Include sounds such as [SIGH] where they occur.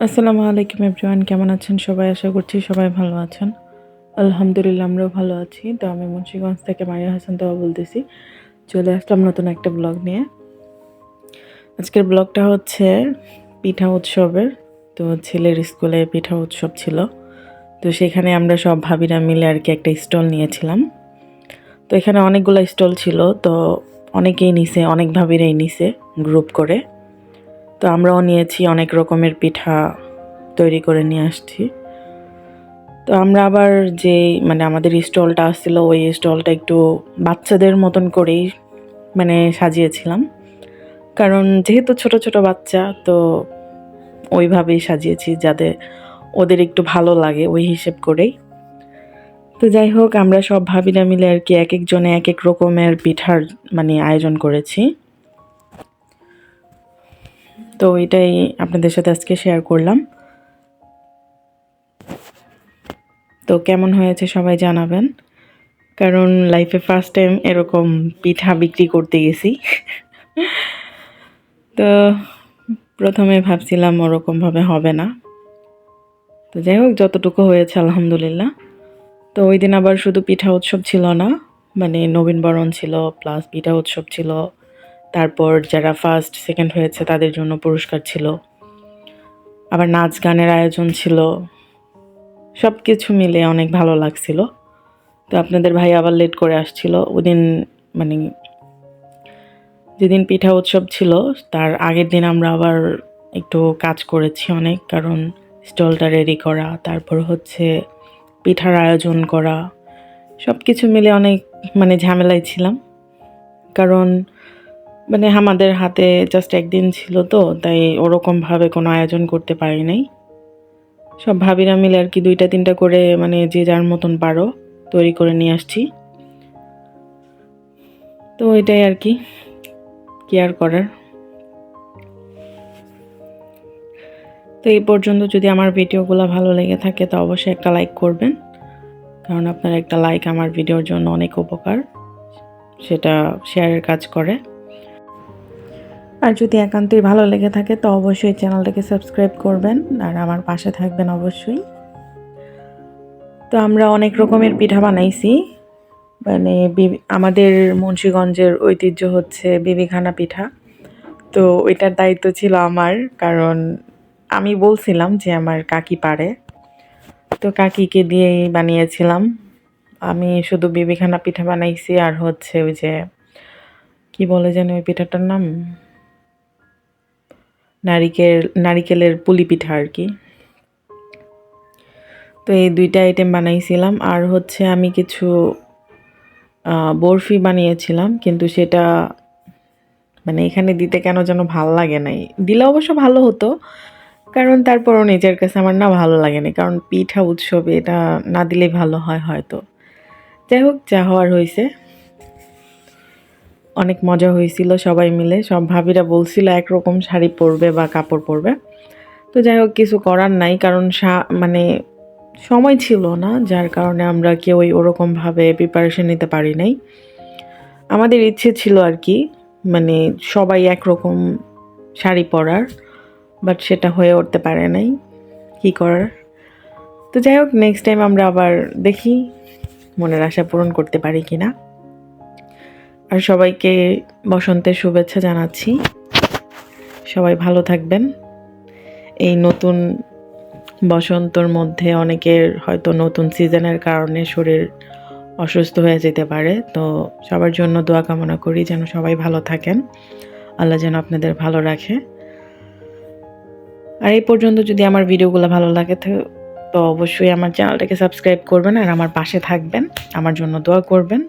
আসসালামু আলাইকুম এভরিওয়ান কেমন আছেন সবাই? আশা করছি সবাই ভালো আছেন। আলহামদুলিল্লাহ আমরাও ভালো আছি। তো আমি মুন্সিগঞ্জ থেকে মারিয়া হাসান তোয়া বলতেছি। চলে আসলাম নতুন একটা ব্লগ নিয়ে। আজকের ব্লগটা হচ্ছে পিঠা উৎসবের। তো ছেলের স্কুলে পিঠা উৎসব ছিল। তো সেখানে আমরা সব ভাবিরা মিলে আর কি একটা স্টল নিয়েছিলাম। তো এখানে অনেকগুলো স্টল ছিল। তো অনেকেই নিছে, অনেক ভাবিরাই নিছে গ্রুপ করে। তো আমরাও নিয়েছি অনেক রকমের পিঠা তৈরি করে নিয়ে আসছি। তো আমরা আবার যে মানে আমাদের স্টলটা আসছিল, ওই স্টলটা একটু বাচ্চাদের মতন করেই মানে সাজিয়েছিলাম। কারণ যেহেতু ছোট ছোট বাচ্চা, তো ওইভাবেই সাজিয়েছি যাতে ওদের একটু ভালো লাগে ওই হিসেব করেই। তো যাই হোক, আমরা সব ভাবিরা মিলে আর কি এক একজনে এক এক রকমের পিঠার মানে আয়োজন করেছি। তো এটাই আপনাদের সাথে আজকে শেয়ার করলাম। তো কেমন হয়েছে সবাই জানাবেন। কারণ লাইফে ফার্স্ট টাইম এরকম পিঠা বিক্রি করতে গেছি। [LAUGHS] তো প্রথমে ভাবছিলাম ওরকমভাবে হবে না। তো যাই হোক, যতটুকু হয়েছে আলহামদুলিল্লাহ। তো ওই দিন আবার শুধু পিঠা উৎসব ছিল না মানে নবীনবরণ ছিল প্লাস পিঠা উৎসব ছিল। তারপর যারা ফার্স্ট সেকেন্ড হয়েছে, তাদের জন্য পুরস্কার ছিল। আবার নাচ গানের আয়োজন ছিল। সব কিছু মিলে অনেক ভালো লাগছিল। তো আপনাদের ভাই আবার লেট করে আসছিল। ওদিন মানে যেদিন পিঠা উৎসব ছিল, তার আগের দিন আমরা আবার একটু কাজ করেছি অনেক। কারণ স্টলটা রেডি করা, তারপর হচ্ছে পিঠার আয়োজন করা। সব কিছু মিলে অনেক মানে ঝামেলায় ছিলাম। কারণ মানে আমাদের হাতে জাস্ট একদিন ছিল তো, তাই ওরকমভাবে কোনো আয়োজন করতে পারি নাই। সব ভাবিরা মিলে আর কি দুইটা তিনটা করে মানে যে যার মতন পারো তৈরি করে নিয়ে আসছি। তো এটাই আর কি কেয়ার করার। তো এই পর্যন্ত যদি আমার ভিডিওগুলো ভালো লেগে থাকে তো অবশ্যই একটা লাইক করবেন, কারণ আপনার একটা লাইক আমার ভিডিওর জন্য অনেক উপকার, সেটা শেয়ারের কাজ করে। আর যদি একান্তই ভালো লেগে থাকে, তো অবশ্যই চ্যানেলটাকে সাবস্ক্রাইব করবেন আর আমার পাশে থাকবেন অবশ্যই। তো আমরা অনেক রকমের পিঠা বানাইছি। মানে আমাদের মুন্সীগঞ্জের ঐতিহ্য হচ্ছে বিবিখানা পিঠা। তো ওইটার দায়িত্ব ছিল আমার, কারণ আমি বলছিলাম যে আমার কাকি পারে। তো কাকিকে দিয়েই বানিয়েছিলাম। আমি শুধু বিবিখানা পিঠা বানাইছি আর হচ্ছে ওই যে, কি বলে যেন ওই পিঠাটার নাম? নারিকেল, নারিকেলের পুলি পিঠা আর কি। তো এই দুইটা আইটেম বানাইছিলাম। আর হচ্ছে আমি কিছু বরফি বানিয়েছিলাম। কিন্তু সেটা মানে এখানে দিতে কেন যেন ভালো লাগে নাই। দিলে অবশ্য ভালো হতো। কারণ তারপরও নিজের কাছে আমার না ভালো লাগে না কারণ পিঠা উৎসবে এটা না দিলেই ভালো হয় হয়তো। যাই হোক, যা হওয়ার হয়েছে অনেক মজা হয়েছিল সবাই মিলে। সব ভাবিরা বলছিল একরকম শাড়ি পরবে বা কাপড় পরবে। তো যাই হোক, কিছু করার নাই কারণ মানে সময় ছিল না, যার কারণে আমরা কেউই ওরকমভাবে প্রিপারেশন নিতে পারি নাই। আমাদের ইচ্ছে ছিল আর কি মানে সবাই একরকম শাড়ি পরার বাট সেটা হয়ে উঠতে পারে নাই। কি করার? তো যাই হোক নেক্সট টাইম আমরা আবার দেখি, মনের আশা পূরণ করতে পারি কি না আর সবাইকে বসন্তের শুভেচ্ছা জানাচ্ছি। সবাই ভালো থাকবেন। এই নতুন বসন্তর মধ্যে অনেকের হয়তো নতুন সিজনের কারণে শরীর অসুস্থ হয়ে যেতে পারে। তো সবার জন্য দোয়া কামনা করি যেন সবাই ভালো থাকেন। আল্লাহ যেন আপনাদের ভালো রাখে। আর এই পর্যন্ত যদি আমার ভিডিওগুলো ভালো লাগে তো অবশ্যই আমার চ্যানেলটাকে সাবস্ক্রাইব করবেন আর আমার পাশে থাকবেন। আমার জন্য দোয়া করবেন।